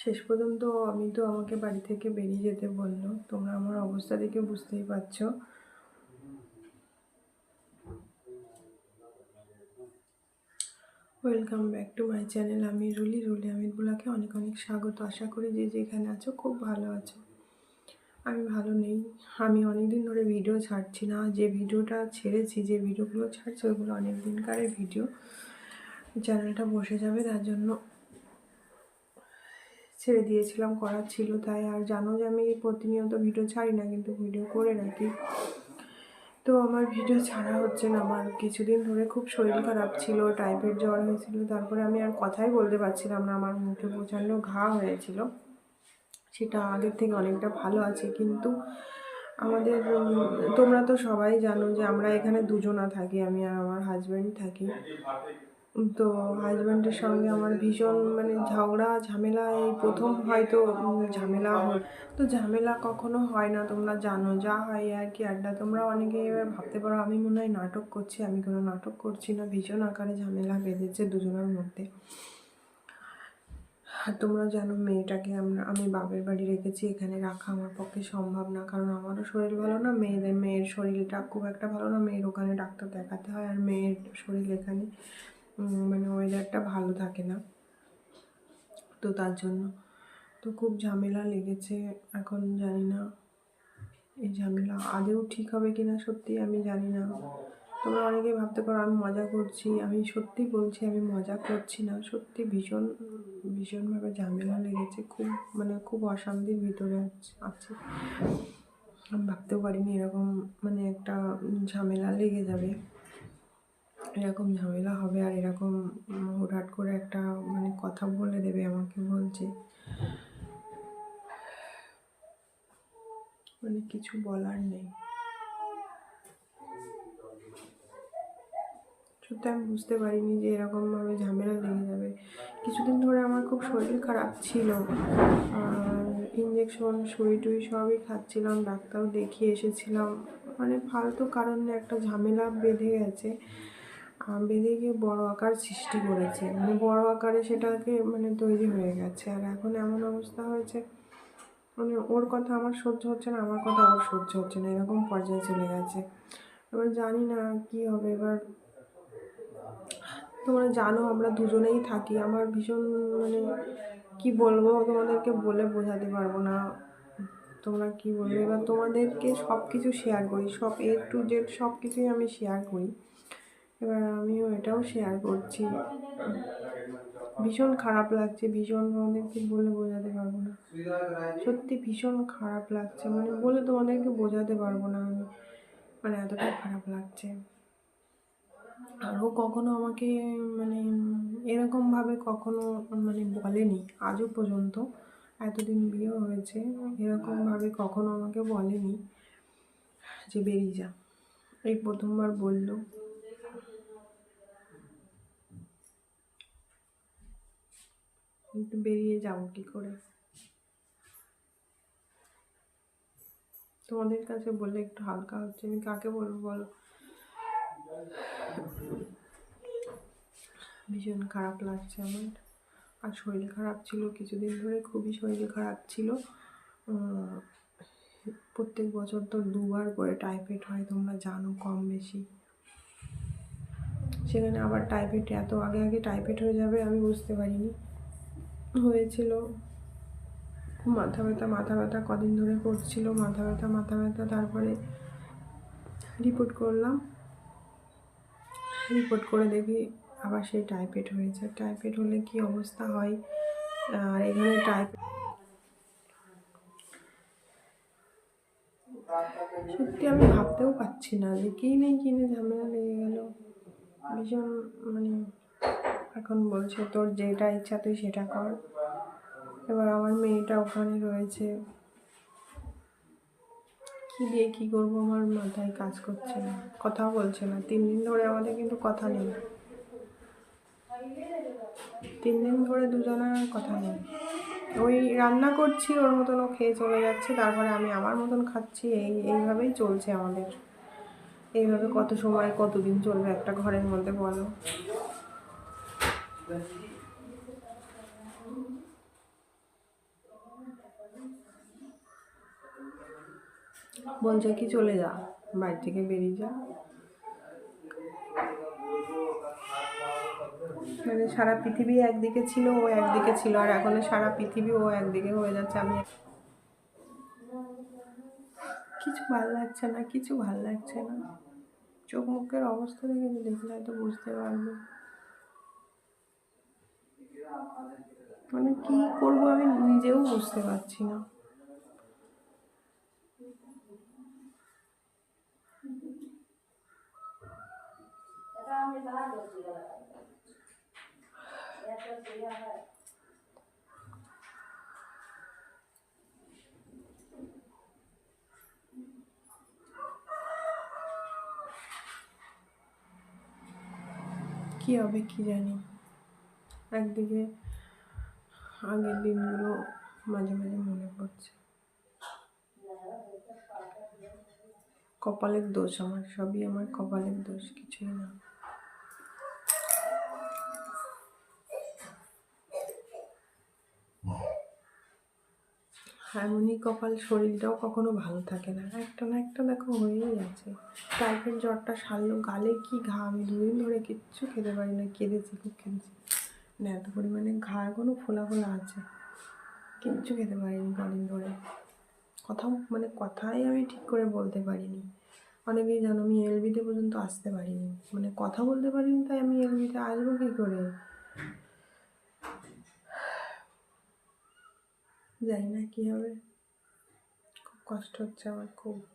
শেষ পর্যন্ত আমি তো আমাকে বাড়ি থেকে বেরিয়ে যেতে বলল। তোমরা আমার অবস্থা দেখে বুঝতেই পারছ। Welcome back to my channel আমি রুলি রুলি আমির বুলাকে অনেক অনেক স্বাগত। আশা করি যে যেখানে আছো খুব ভালো আছো। আমি ভালো নেই। আমি অনেক দিন ধরে ভিডিও ছাড়ছি না। যে ভিডিওটা ছেড়েছি, যে ভিডিওগুলো ছাড়ছি, ওগুলো অনেক দিনকারের ভিডিও চ্যানেলটা বসে যাবে, তার জন্য ছেড়ে দিয়েছিলাম, করার ছিল, তাই আর জানো যে আমি প্রতিনিয়ত ভিডিও ছাড়ি না, কিন্তু ভিডিও করে রাখি। তো আমার ভিডিও ছাড়া হচ্ছে না, আমার কিছুদিন ধরে খুব শরীর খারাপ ছিল টাইফয়েড জ্বর হয়েছিল, তারপরে আমি আর কথাই বলতে পারছিলাম না, আমার মুখে প্রচণ্ড ঘা হয়েছিল। সেটা আগের থেকে অনেকটা ভালো আছে, কিন্তু আমাদের তোমরা তো সবাই জানো যে আমরা এখানে দুজনা থাকি, আমি আর আমার হাজব্যান্ড থাকি। তো হাজব্যান্ডের সঙ্গে আমার ভীষণ মানে ঝগড়া, ঝামেলা, এই প্রথম হয়তো ঝামেলা হয় তো ঝামেলা কখনো হয় না, তোমরা জানো, যা হয় আর কি, আড্ডা তোমরা অনেকে এবার ভাবতে পারো, আমি মনে হয় নাটক করছি, আমি কোনো নাটক করছি না, ভীষণ আকারে ঝামেলা বেঁধেছে দুজনের মধ্যে। আর তোমরা জানো মেয়েটাকে আমরা, আমি বাপের বাড়ি রেখেছি, এখানে রাখা আমার পক্ষে সম্ভব না, কারণ আমারও শরীর ভালো না, মেয়েদের, মেয়ের শরীরটা খুব একটা ভালো না, মেয়ের ওখানে ডাক্তার দেখাতে হয়, আর মেয়ের শরীর এখানে মানে ওয়েদারটা ভালো থাকে না। তো তার জন্য। তো খুব ঝামেলা লেগেছে, এখন জানি না। এই ঝামেলা আদেও ঠিক হবে কি না সত্যি আমি জানি না। তোমরা অনেকেই ভাবতে পারো আমি মজা করছি, আমি সত্যি বলছি আমি মজা করছি না। সত্যি ভীষণ, ভীষণভাবে ঝামেলা লেগেছে, খুব মানে খুব অশান্তির ভিতরে আছি আমি ভাবতেও পারিনি এরকম মানে একটা ঝামেলা লেগে যাবে। এরকম ঝামেলা হবে আর এরকম হুটহাট করে একটা মানে কথা বলে দেবে আমাকে বলছে। মানে কিছু বলার নেই। সত্যি আমি বুঝতে পারিনি যে এরকমভাবে ঝামেলা লেগে যাবে। কিছুদিন ধরে আমার খুব শরীর খারাপ ছিল। আর ইঞ্জেকশন সুই টুই সবই খাচ্ছিলাম, ডাক্তারও দেখিয়ে এসেছিলাম। মানে ফালতু কারণে একটা ঝামেলা বেঁধে গেছে। বেঁধে গিয়ে বড় আকার সৃষ্টি করেছে। মানে বড় আকারে সেটাকে মানে তৈরি হয়ে গেছে। আর এখন এমন অবস্থা হয়েছে মানে ওর কথা আমার সহ্য হচ্ছে না, আমার কথা ওর সহ্য হচ্ছে না, এরকম পর্যায়ে চলে গেছে। এবার জানি না কি হবে। এবার তোমরা জানো আমরা দুজনেই থাকি। আমার ভীষণ মানে কি বলব, তোমাদেরকে বলে বোঝাতে পারব না। তোমরা কি বলবে? এবার তোমাদেরকে সব কিছু শেয়ার করি। সব এ টু জেড সব কিছুই আমি শেয়ার করি। এবার আমিও এটাও শেয়ার করছি। ভীষণ খারাপ লাগছে, ভীষণ তোমাদেরকে বলে বোঝাতে পারব না। সত্যি ভীষণ খারাপ লাগছে মানে বলে তোমাদেরকে বোঝাতে পারব না আমি। মানে এতটাই খারাপ লাগছে। আরও কখনো আমাকে মানে এরকমভাবে কখনো মানে বলেনি, আজও পর্যন্ত। এতদিন বিয়ে হয়েছে এরকমভাবে কখনো আমাকে বলেনি যে বেরিয়ে যা। এই প্রথমবার বলল। কিন্তু বেরিয়ে যাব কি করে? তোমাদের কাছে বললে একটু হালকা হচ্ছে, আমি কাকে বলব বলো? ভীষণ খারাপ লাগছে আমার। আর শরীর খারাপ ছিল, কিছুদিন ধরে খুবই শরীর খারাপ ছিল। প্রত্যেক বছর তো দুবার করে টাইফয়েড হয়, তোমরা জানো কম বেশি। সেখানে আবার টাইফয়েড এত আগে আগে টাইফয়েড হয়ে যাবে আমি বুঝতে পারিনি। হয়েছিল। মাথা ব্যথা মাথা ব্যথা কদিন ধরে করছিল, মাথা ব্যথা মাথা ব্যথা, তারপরে রিপোর্ট করলাম। রিপোর্ট করে দেখি আবার সেই টাইফয়েড হয়েছে। টাইফয়েড হলে কি অবস্থা হয়? আর এখানে টাইফয়েড সত্যি আমি ভাবতেও পারছি না যে কী নেই কিনে ঝামেলা লেগে গেল। ভীষণ মানে এখন বলছে, তোর যেটা ইচ্ছা তুই সেটা কর। এবার আমার মেয়েটা ওখানে রয়েছে। কি দিয়ে কি করব? আমার মাথায় কাজ করছে না, কথাও বলছে না। তিন দিন ধরে আমাদের কিন্তু কথা নেই। তিন দিন ধরে দুজনের কথা নেই। ওই রান্না করছি, ওর মতন ও খেয়ে চলে যাচ্ছে। তারপরে আমি আমার মতন খাচ্ছি। এই, এইভাবেই চলছে আমাদের। এইভাবে কত সময়, কতদিন চলবে একটা ঘরের মধ্যে বলো? বলছে কি চলে যা, বাড়ি থেকে বেরিয়ে যা। মানে সারা পৃথিবী একদিকে ছিল, ও একদিকে ছিল, আর এখন সারা পৃথিবী ও একদিকে হয়ে যাচ্ছে। আমি কিছু ভালো লাগছে না, কিছু ভালো লাগছে না। চোখ মুখের অবস্থা দেখে দেখলে হয়তো বুঝতে পারব। মানে কি করব আমি নিজেও বুঝতে পারছি না। কি হবে কি জানি। একদিকে আগের দিনগুলো মাঝে মাঝে মনে পড়ছে। কপালের দোষ আমার, সবই আমার কপালের দোষ, কিছুই না। এমনই কপাল শরীরটাও কখনো ভালো থাকে না। একটা না একটা দেখো হয়েই আছে। টাইফয়েড জ্বরটা সারলো, গালে কি ঘা? আমি দুদিন ধরে কিচ্ছু খেতে পারি না, কেঁদেছি, খুব কেঁদেছি মানে এত পরিমাণে ঘা এখনও ফোলা ফোলা আছে। কিচ্ছু খেতে পারিনি কদিন ধরে। কথা মানে কথাই আমি ঠিক করে বলতে পারিনি। অনেকেই জানো আমি এলবিতে পর্যন্ত আসতে পারিনি। মানে কথা বলতে পারিনি, তাই আমি এলবিতে আসব কী করে? জানি না, কী হবে? খুব কষ্ট হচ্ছে আমার, খুব।